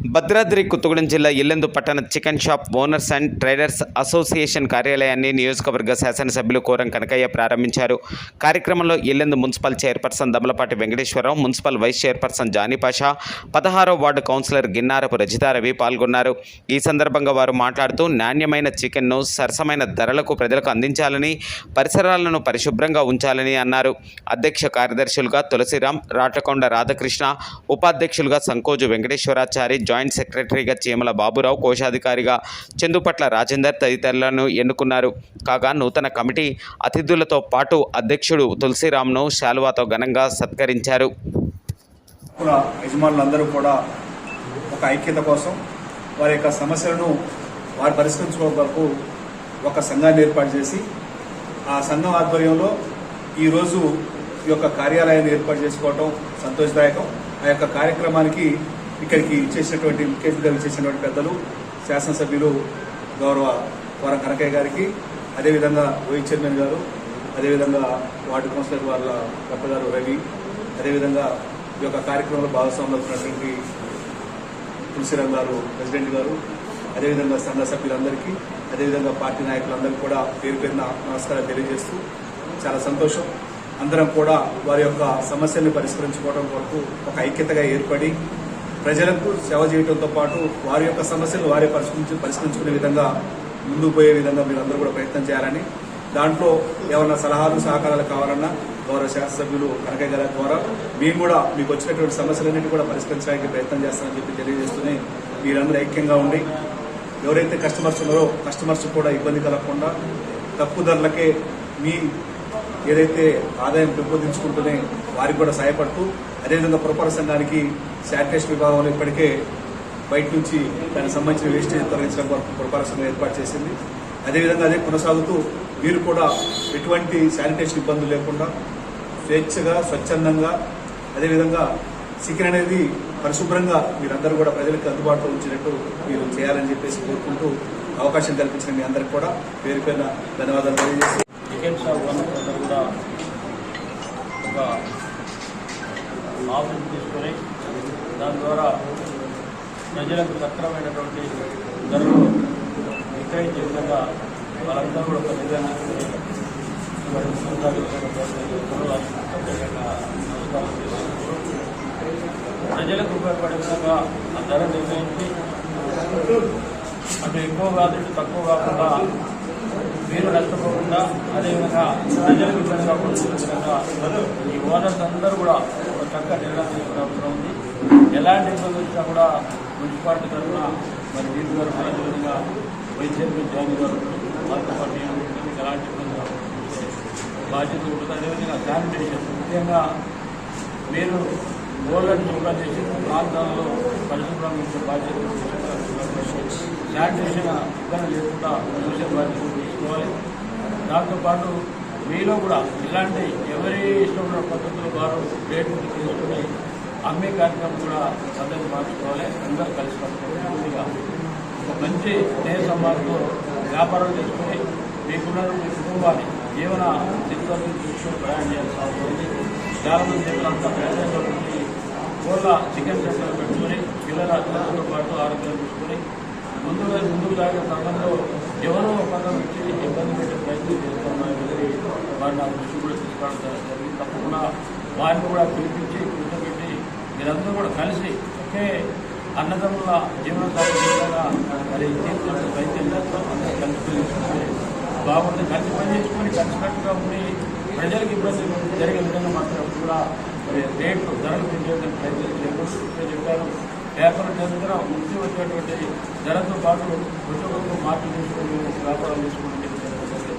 భద్రాద్రి కొత్తగూడెం జిల్లా ఇల్లెందు పట్టణ chicken shop owners and traders association కార్యాలయాన్ని నియోజకవర్గ శాసనసభ్యులు కోరం కనకయ్య ప్రారంభించారు. కార్యక్రమంలో Yellandu municipal chairperson Damalapati Venkateswararao municipal vice chairperson Janipasha పదహారో వార్డు కౌన్సిలర్ గిన్నారపు రజితారవి పాల్గొన్నారు. ఈ సందర్భంగా వారు మాట్లాడుతూ నాణ్యమైన చికెన్ను సరసమైన ధరలకు ప్రజలకు అందించాలని పరిసరాలను పరిశుభ్రంగా ఉంచాలని అన్నారు. అధ్యక్ష కార్యదర్శులుగా తులసిరామ్ రాటకొండ రాధాకృష్ణ ఉపాధ్యక్షులుగా సంకోజు వెంకటేశ్వరాచారి జాయింట్ సెక్రటరీగా చీమల బాబురావు కోశాధికారిగా చందుపట్ల రాజేందర్ తదితరులను ఎన్నుకున్నారు. కాగా నూతన కమిటీ అతిథులతో పాటు అధ్యక్షుడు తులసిరామ్ను శాలువాతో ఘనంగా సత్కరించారు. యజమానులందరూ కూడా ఒక ఐక్యత కోసం వారి యొక్క సమస్యలను వారు పరిష్కరించుకోవడం వరకు ఒక సంఘాన్ని ఏర్పాటు చేసి ఆ సంఘం ఆధ్వర్యంలో ఈరోజు ఈ యొక్క కార్యాలయాన్ని ఏర్పాటు చేసుకోవడం సంతోషదాయకం. ఆ యొక్క కార్యక్రమానికి ఇక్కడికి చేసినటువంటి ముఖ్య గారు చేసినటువంటి పెద్దలు శాసనసభ్యులు గౌరవ వర కనకయ్య గారికి అదేవిధంగా వైస్ చైర్మన్ గారు అదేవిధంగా వార్డు కౌన్సిలర్ వాళ్ళ పెద్దగారు రవి అదేవిధంగా ఈ యొక్క కార్యక్రమంలో భాగస్వాములు అవుతున్నటువంటి తులసిరామ్ గారు ప్రెసిడెంట్ గారు అదేవిధంగా సంఘ సభ్యులందరికీ అదేవిధంగా పార్టీ నాయకులందరికీ కూడా పేరు పేరున నమస్కారాలు తెలియజేస్తూ చాలా సంతోషం. అందరం కూడా వారి యొక్క సమస్యల్ని పరిష్కరించుకోవడం వరకు ఒక ఐక్యతగా ఏర్పడి ప్రజలకు సేవ చేయడంతో పాటు వారి యొక్క సమస్యలు వారే పరిష్కరించి పరిష్కరించుకునే విధంగా ముందుకు పోయే విధంగా మీరందరూ కూడా ప్రయత్నం చేయాలని. దాంట్లో ఏమన్నా సలహాలు సహకారాలు కావాలన్నా గౌరవ శాసనసభ్యులు కనకయ్య గారి ద్వారా మేము కూడా మీకు వచ్చినటువంటి సమస్యలన్నింటి కూడా పరిష్కరించడానికి ప్రయత్నం చేస్తామని చెప్పి తెలియజేస్తూనే మీరందరూ ఐక్యంగా ఉండి ఎవరైతే కస్టమర్స్ ఉన్నారో కస్టమర్స్ కూడా ఇబ్బంది కలగకుండా తక్కువ ధరలకే మీ ఏదైతే ఆదాయం పెంపొందించుకుంటూనే వారికి కూడా సహాయపడుతూ అదేవిధంగా పురపాలక సంఘానికి శానిటేషన్ విభాగంలో ఇప్పటికే బయట నుంచి దానికి సంబంధించిన వేస్టేజ్ తొలగించడం కొరకు పురపాలక సంఘం ఏర్పాటు చేసింది. అదేవిధంగా అదే కొనసాగుతూ మీరు కూడా ఎటువంటి శానిటేషన్ ఇబ్బందులు లేకుండా స్వేచ్ఛగా స్వచ్ఛందంగా అదేవిధంగా చికెన్ అనేది పరిశుభ్రంగా మీరందరూ కూడా ప్రజలకు అందుబాటులో ఉంచినట్టు మీరు చేయాలని చెప్పేసి కోరుకుంటూ అవకాశం కల్పించిన మీ అందరికి కూడా పేరు పైన ధన్యవాదాలు తెలియజేసి చికెన్ షాప్ వనరులందరూ కూడా ఒక ఆఫర్ తీసుకొని దాని ద్వారా ప్రజలకు సక్రమైనటువంటి ధరలు విక్రయించే విధంగా వాళ్ళందరూ కూడా ఒక నిర్ణయం ప్రత్యేకంగా ప్రజలకు ఉపయోగపడే విధంగా ఆ ధర నిర్ణయించి అటు ఎక్కువ కాదు ఇటు తక్కువ కాకుండా మీరు నష్టపోకుండా అదేవిధంగా ప్రజలకు ఇబ్బంది కాకుండా విధంగా ఈ ఓనర్స్ అందరూ కూడా ఒక చక్క నిర్ణయం తీసుకునే అవసరం ఉంది. ఎలాంటి ఇబ్బంది వచ్చినా కూడా మున్సిపాలిటీ తరఫున మరి వీధి గారు అదేవిధంగా వైస్ చైర్మన్ జాయిన్ గారు వాళ్ళతో పాటు ఎలాంటి ఇబ్బంది బాధ్యత ఉంటుంది. అదేవిధంగా శానిటేషన్. ముఖ్యంగా మీరు గోళ్ళని శుభ్రం చేసి ప్రాంతాల్లో పరిశుభ్రం ఉంచే బాధ్యత శానిటేషన్ ఇబ్బంది లేకుండా చూసే బాధ్యత తీసుకోవాలి దాంతోపాటు మీలో కూడా ఇలాంటి ఎవరి ఇష్టం ఉన్న పద్ధతులు వారు రేటు తీసుకుని అమ్మే కార్యక్రమం కూడా పద్ధతి మార్చుకోవాలి. అందరూ కలిసి పట్టుకోవాలి. ఒక మంచి స్నేహ సంబంధంతో వ్యాపారం చేసుకుని మీకున్న మీ కుటుంబాన్ని జీవన చిత్రాన్ని తీసుకుని ప్రయాణం చేయాల్సిన అవసరం ఉంది. చాలా ప్రయాణంలో ఉండి కోళ్ళ చికెన్ సెంటర్ పెట్టుకొని పిల్లల పిల్లలతో పాటు ఆరోగ్యం చూసుకొని ముందుగా ముందుకు సాగే క్రమంలో ఎవరో ఒకరు వచ్చి ఇబ్బంది పెట్టే ప్రయత్నం చేస్తున్నారు వెళ్ళి వారిని ఆ దృష్టి కూడా తీసుకురావడం జరిగింది తప్పకుండా వారిని కూడా పిలిపించి కూర్చోబెట్టి మీరందరూ కూడా కలిసి ఒకే అన్నదమ్ముల జీవన సాగించేలాగా మరి తీర్చుకునే ప్రయత్నం చేస్తాం. అందరూ కలిసి పిలుచుకుంటే బాగుంటుంది. కలిసి పని చేసుకొని కలిసికట్టుగా ఉండి ప్రజలకు ఇబ్బంది జరిగే విధంగా మాత్రం కూడా మరి రేట్లు ధరలు పెంచేందుకు ప్రయత్నం చేయకూడదు చెప్పారు పేపర్ దగ్గర ముఖ్య వచ్చేటువంటి ధరతో పాటు కొంచెం మార్పు చేసుకొని వ్యాపారం చేసుకుని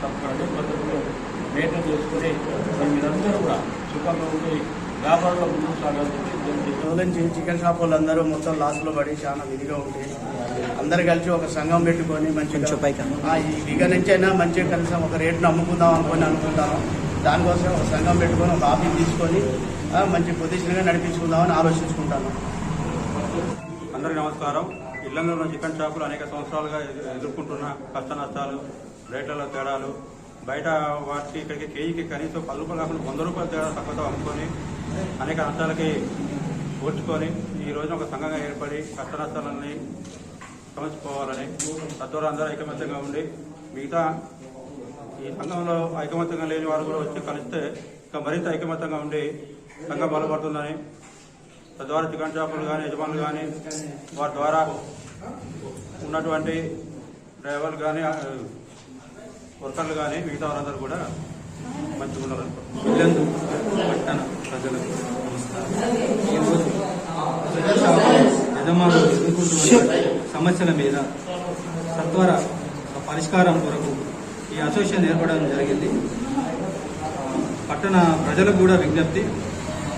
తప్ప అదే పద్ధతిలో మెయింటైన్ చేసుకుని మరి మీరందరూ కూడా సుఖంగా ఉండి వ్యాపారంలో ముందుకు సాగాలని చికెన్ షాప్ వాళ్ళందరూ మొత్తం లాస్లో పడి చాలా విధిగా ఉంటే అందరు కలిసి ఒక సంఘం పెట్టుకొని మంచిగా ఆ, ఈ ఇక నుంచి అయినా మంచిగా కలిసి ఒక రేటును అమ్ముకుందాం అనుకొని అనుకుంటాను దానికోసం ఒక సంఘం పెట్టుకొని ఒక ఆఫీస్ తీసుకొని మంచి పొజిషన్గా నడిపించుకుందామని ఆలోచించుకుంటాను. అందరికీ నమస్కారం. ఇళ్ళలో చికెన్ షాపులు అనేక సంవత్సరాలుగా ఎదుర్కొంటున్న కష్ట నష్టాలు రేట్లలో తేడాలు. బయట వాటికి ఇక్కడికి కేజీకి కనీసం పది రూపాయలు కాకుండా వంద రూపాయల తేడా తక్కువతో అమ్ముకొని అనేక నష్టాలకి ఓడ్చుకొని ఈ రోజున ఒక సంఘంగా ఏర్పడి కష్ట నష్టాలన్నీ సమర్చుకోవాలని తద్వారా అందరూ ఐకమత్యంగా ఉండి మిగతా ఈ సంఘంలో ఐకమత్యంగా లేని వారు కూడా వచ్చి కలిస్తే ఇంకా మరింత ఐకమత్యంగా ఉండి సంఘం బలపడుతుందని తద్వారా చికెన్ షాపులు కానీ యజమానులు కానీ వారి ద్వారా ఉన్నటువంటి డ్రైవర్లు కానీ వర్కర్లు కానీ మిగతా వారందరూ కూడా మంచిగా ఉండాలని ఇల్లందు పట్టణ ప్రజలకు యజమానులు ఎదుర్కొంటున్న సమస్యల మీద సత్వర పరిష్కారం కొరకు ఈ అసోసియేషన్ ఏర్పడడం జరిగింది. పట్టణ ప్రజలకు కూడా విజ్ఞప్తి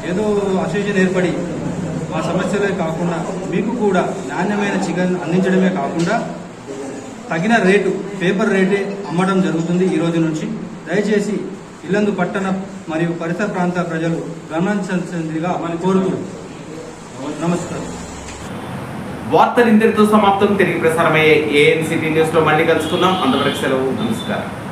ఏదో అసోసియేషన్ ఏర్పడి మా సమస్యలే కాకుండా మీకు కూడా నాణ్యమైన చికెన్ అందించడమే కాకుండా తగిన రేటు పేపర్ రేటే అమ్మడం జరుగుతుంది ఈ రోజు నుంచి. దయచేసి ఇల్లందు పట్టణ మరియు పరిసర ప్రాంత ప్రజలు గమనించాల్సిందిగా కోరుతూ నమస్కారం. వార్తలు ఇంతటితో సమాప్తం. తిరిగి ప్రసారమయ్యే ఏఎన్సిటీ న్యూస్లో మళ్ళీ కలుసుకుందాం. అంతవరకు సెలవు. నమస్కారం.